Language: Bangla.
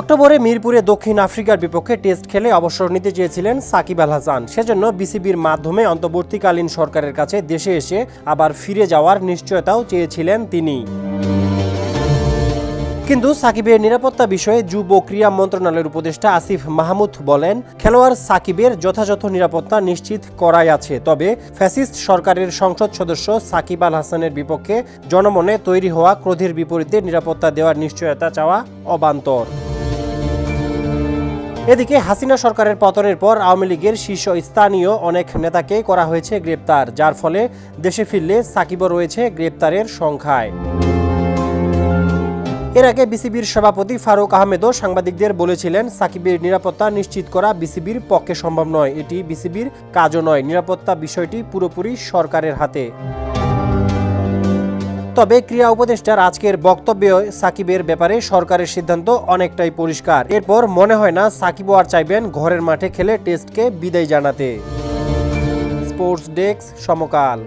অক্টোবরে মিরপুরে দক্ষিণ আফ্রিকার বিপক্ষে টেস্ট খেলে অবসর নিতে চেয়েছিলেন সাকিব আল হাসান। সেজন্য বিসিবির মাধ্যমে অন্তর্বর্তীকালীন সরকারের কাছে দেশে এসে আবার ফিরে যাওয়ার নিশ্চয়তাও চেয়েছিলেন তিনি। কিন্তু সাকিবের নিরাপত্তা বিষয়ে যুব ক্রীড়া মন্ত্রণালয়ের উপদেষ্টা আসিফ মাহমুদ বলেন, খেলোয়াড় সাকিবের যথাযথ নিরাপত্তা নিশ্চিত করাই আছে, তবে ফ্যাসিস্ট সরকারের সংসদ সদস্য সাকিব আল হাসানের বিপক্ষে জনমনে তৈরি হওয়া ক্রোধের বিপরীতে নিরাপত্তা দেওয়ার নিশ্চয়তা চাওয়া অবান্তর। এদিকে হাসিনা সরকারের পতনের পর আওয়ামী লীগের শীর্ষ স্থানীয় অনেক নেতাকে করা হয়েছে গ্রেপ্তার, যার ফলে দেশে ফিরলে সাকিবও রয়েছে গ্রেপ্তারের সংখ্যায়। এর আগে বিসিবির সভাপতি ফারুক আহমেদও সাংবাদিকদের বলেছিলেন, সাকিবের নিরাপত্তা নিশ্চিত করা বিসিবির পক্ষে সম্ভব নয়। এটি বিসিবির কাজও নয়। নিরাপত্তা বিষয়টি পুরোপুরি সরকারের হাতে। তবে ক্রীড়া উপদেষ্টার আজকের বক্তব্যে সাকিবের ব্যাপারে সরকারের সিদ্ধান্ত অনেকটাই পরিষ্কার। এরপর মনে হয় না সাকিবও আর চাইবেন ঘরের মাঠে খেলে টেস্টকে বিদায় জানাতে। Sports desk Samakal.